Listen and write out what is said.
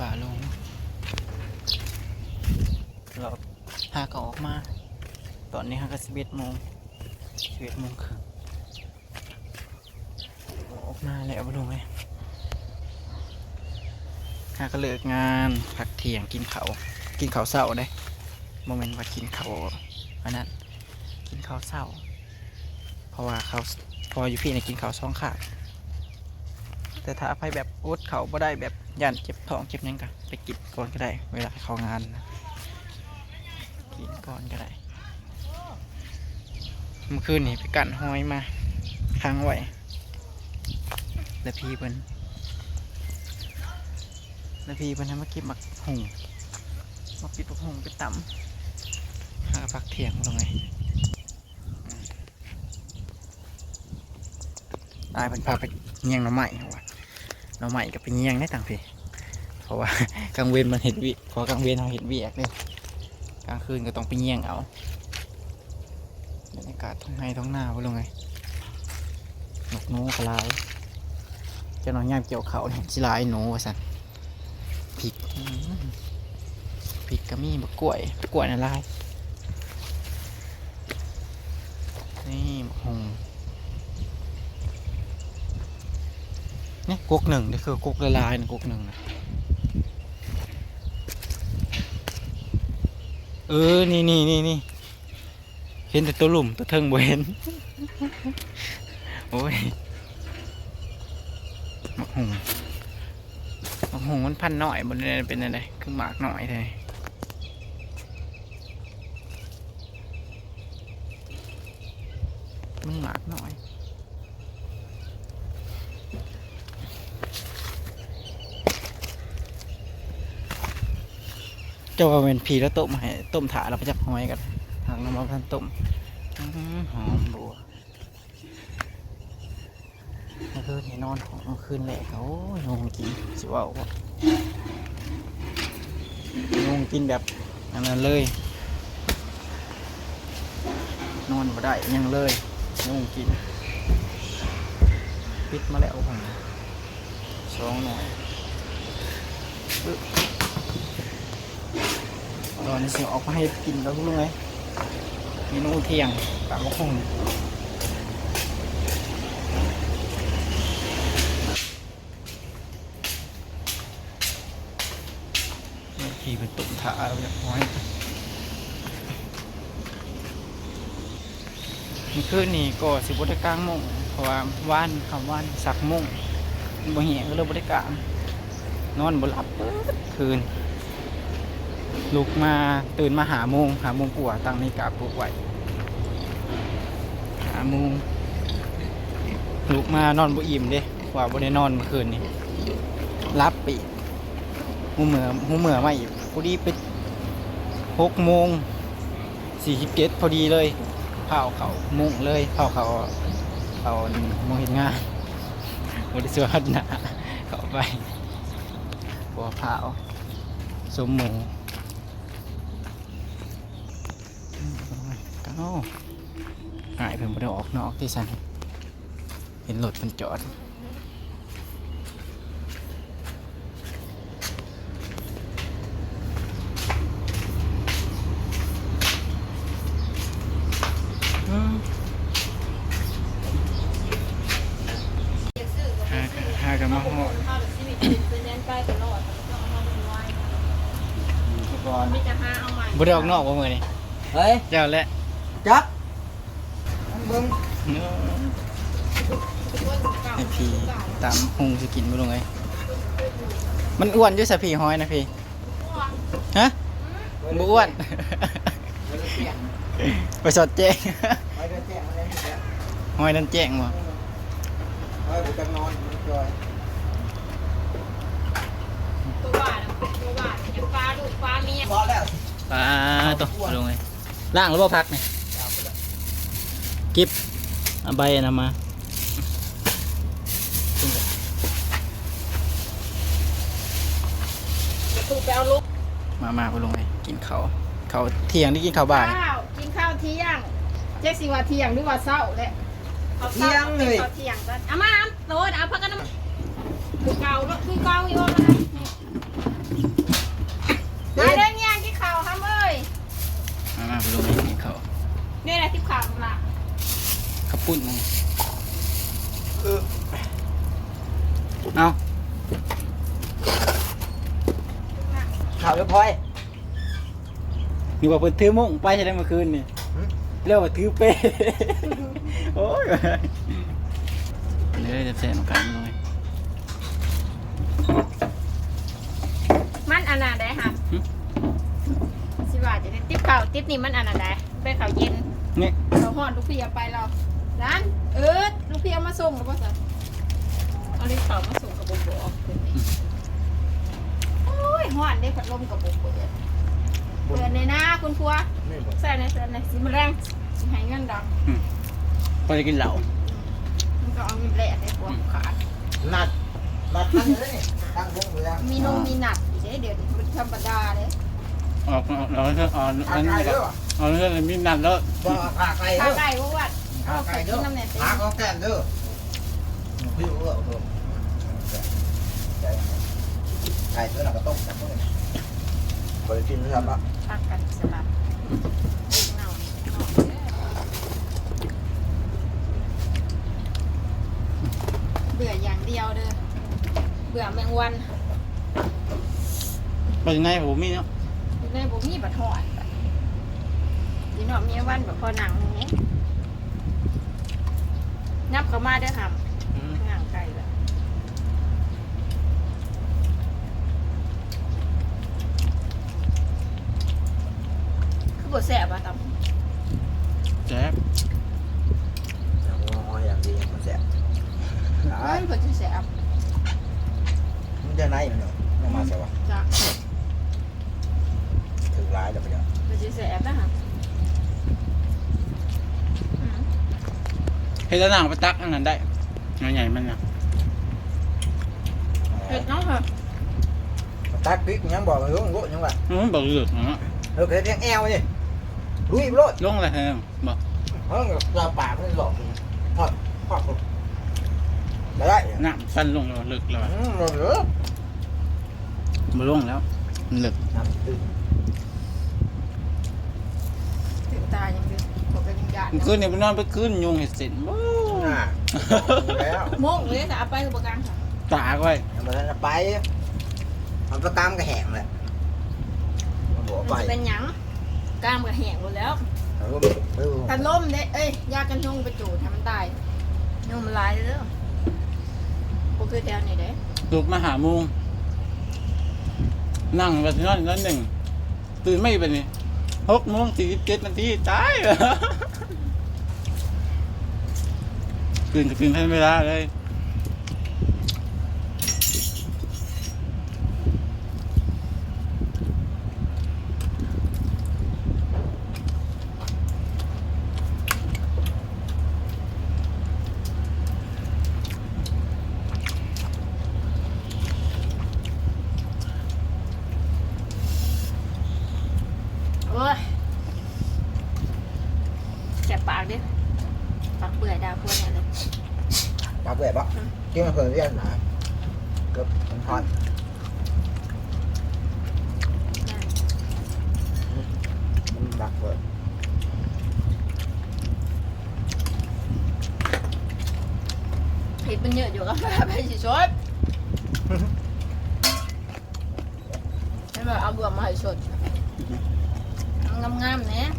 ฝ่าลงเราหาก็ออกมา ตอนนี้ฮะก็สิบเอ็ดโมงสิบเอ็ดโมงครึ่งออกมาแล้วบ่ลงเลยหาก็เลิกงานพักเที่ยงกินเขาวกินข้าวเศร้าได้โมเมนต์ว่ากินข้าวอันนั้นกินข้าวเศร้า เพราะว่าเขาพออยู่พี่เนี่ยกินข้าวสองขาบแต่ถ้าไปแบบอดเขาบ่ได้แบบ ยันเจ็บท้องเจ็บหยังกันไปกินก่อนก็ได้ เวลาเข้างานนะกินก่อนก็ได้เมื่อคืนนี่ไปกันห้อยมาค้างไว้แล้วพี่เพิ่นแล้วพี่เพิ่นให้มาเก็บหมักหุงมาปิดหมักหุงไปตำหาพักเที่ยงตรงไงอืมตายเพิ่นพาไปเงียงหน้ำใหม่ว่ะ หน้ำใหม่ก็ไปเงียงได้ต่างพี่เพราะว่ากลางเวรมันเห็นวิพอกลางเวรเราเห็นวิแอกเลยกลางคืนก็ต้องไปเงียงเอาบรรยากาศท้องไห้ท้องหน้าว่าลงไงนกนูกระลายจ้าน้องย่ามเกี่ยวเขาเนี่ยสิลายหนูว่าสันพริกอื้อหือพริกกระมี่บะกล้วยกล้วยน่ะลายนี่บะฮง นี่กุกหนึ่งนี่คือกุกละลายนะกุกหนึ่งนะเออ นี่นี่นี่นี่เห็นแต่ตัวหลุมตัวเทิงบ่เห็น โอ้ยหมักหงหมักหงมันพันหน่อยบนนี้เป็นอะไรคือหมากหน่อยเลยมันหมากหน่อย เจ้าว่าเป็นผีแล้วต้มให้ต้มถาเราไปจับหอยกันทางน้ำมันพันต้มหอมบัวแล้วคืนนี่นอนของคืนแรกโอ้ยงงกินสิว่าวงงกินแบบอันนั้นเลย นอนมาได้ยังเลยงงกินปิดมาแล้วผมสองหน่อยปึ๊บ ตอนนี้เสิออกมาให้กินแล้วรู้ไหมเมนูเที่ยงปลากระพงขี่เป็นตุ่มถาเราอยากห้อยมันคืนนี้ก็สิบได้กลางมุ่งเพราะว่าว่านคำว่านสักมุ่งบ่เหี้ยก็เลยบ่ได้กลางนอนบ่หลับคืน ลุกมาตื่นมาหาโมงหาโมงกว่าตั้งนาฬิกาปลุกไว้หาโมงลุกมานอนบ่อิ่มเด้ว่าบ่ได้นอนเมื่อคืนนี้รับปีหูเหมือหูเหมือมาอีกพอดีไปหกโมงสี่สิบเจ็ดพอดีเลยเผาเขามุงเลยเผาเขาเขาโมงเห็นงานบริสุทธิ์นาเขาไปบัวเผาสมหมู เก้าหายเพิ่นบ่ได้ออกนอกที่สันเห็นรถมันจอดอืมหาหากันมาหอดบ่ได้ออกนอกบ่มื้อนี้เฮ้ยเจ้าแหละ จับเบิ้งเนาะให้พี่ตามหุงสิกินบ่ลงไงมันอ้วนอยู่ซะพี่ห้อยนะพี่ฮะบ่อ้วนไปเตียงไปสอดแจ้งไปเตียงอะไรเนี่ยห้อยนั่นแจ้งบ่เฮ้ยกูจะนอนมันจอยตัวบ้านตัวบ้านยังฟ้าลูกฟ้าเมียพอแล้วปลาตกลงไงล่างหรือบ่พักนี่กิบ เก็บใบนะมาถุงไปเอาลูกมามาไปลงไปกินเขาเขาเที่ยงที่กินเขาบ่ายกินข้าวเที่ยงเจ๊สิว่าเที่ยงหรือว่าเศร้าแลยเที่ยงเลยเที่ยงก็เอามาเอาโตดเอาพักกันคือเก่าคือเก่าอยู่มาเด้เนี่ยกินข้าวค่ะเอยมามาไปลงไปกินเขาเนี่ยแหละที่ข่าวหลัก ปุ่นลยเอาข่าวเรียบร้อยนี่ว่าเพื่อนถือมุ้งไปใช่ไหมเมื่อคืนนี่เรียกว่าถือเป้โอ้ยเลยจะเสแซ่มๆกันเลยมันอันนั้นได้ค่ะสิว่าจะได้ติ๊บเก่าติ๊บนี่มันอันนั้นได้เป็นข้าวเย็นนี่เราห่อนทุกเพียไปเรา ร้านเออลูกพี่เอามาส่งหรือเปล่าจ๊ะเอาลิฟต์เขามาส่งกับโบโบออกคืนนี้โอ้ยห่อนได้พัดลมกับโบโบเปิดเปิดในหน้าคุณครัวนี่บอกใส่ในใส่ในสีมะแรงสิให้เงินดอกพอจะกินเหล้ามันก็เอาเงินแหลกในหัวขาดนัดนัดตั้งเลยนี่ตั้งวงอยู่แล้วมีนงมีหนักอีกเด้เดี๋ยวนี้มันธรรมดาเลยออกเอาเรื่องเอาขาอันไก่นี้เด้อเอาเรื่องมีนัดแล้วบ่ขาไก่ขาเด้อไก่ว่าวัดขาเอาไก่ไก่เด้กิอนน้ำแหน่ เต็มขาของแก้มเด้อพี่รู้เหรอครับไก่ตัวหนักก็ต้มกันเลยบริกินนะครับอะพักกันสลับเน่าเบื่ออย่างเดียวเด้อ เบื่อแมงวันเป็นไงผมมีเนาะอยู่ในบ่มีบัดหอดดีเนาะมีวันแบบพอหนังนี้ นับเข้ามาเด้อค่ะห่างไกลแล้วคือบ่แซ่บอะตำแจ๊บอย่างงออย่างดีมันแสบเอ้ยเพิ่นสิแซ่บมันจะไหนมันเนาะยังมาแสบวะ จ้ะ ถึงร้ายแล้วไปเดี๋ยว เพิ่นสิแซ่บนะฮะอืม เฮ็ดแล้วนางไปตักอันนั้นได้ใหญ่ๆมันนะเผ็ดเนาะค่ะ ตักพริกยังบอกมันรู้รู้ยังว่ามันบอกเหลือกนะเออเพชรยังแอวนี่ลุยรถลงอะไรแทงบอกเออปลาปากมันหลอกทอดทอดได้ได้น้ำสั้นลงแล้วเหลือกแล้วอืมหมดเลยมาลงแล้วมันเหลือกน้ำตื้นถึงตายังเดียวบ อกกันยังยานมันคืนเนี่ยไปนอนไปคืนยุงเห็ดเสร็จโอ้น่ะแล้วโมงเลยแต่เอาไปคือประกันค่ะตากไว้ยังไม่ทันจะไปมันก็ตามกระแหงแหละมันบอกมันไปจะเป็นหยังกล้ามกับแหงหมดแล้วเออเออพัดลมเด้เอ้ยยากันยุงไปจูดให้มันตายยุงมันลายเลยเด้อพวกคือแถวนี้เด้ลุกมาหาโมุงนั่งไปที่นอนนั่นหนึ่งตื่นไม่เป็นนี่หกโมงสี่สิบเจ็ดนาทีตาย ตื่นก็ตื่นทันเวลาเลยโอ้ยแสบปากดิ ปากเปื่อยดาวพวกเนี่ยเลยปากแบบปะกินมาเพิ่มเรียนนะเกือบมันทอดมันดักเปิดเห็ดมันเยอะอยู่กับไปสิชดให้มาเอาบวมมาให้ชดงามๆเนี่ย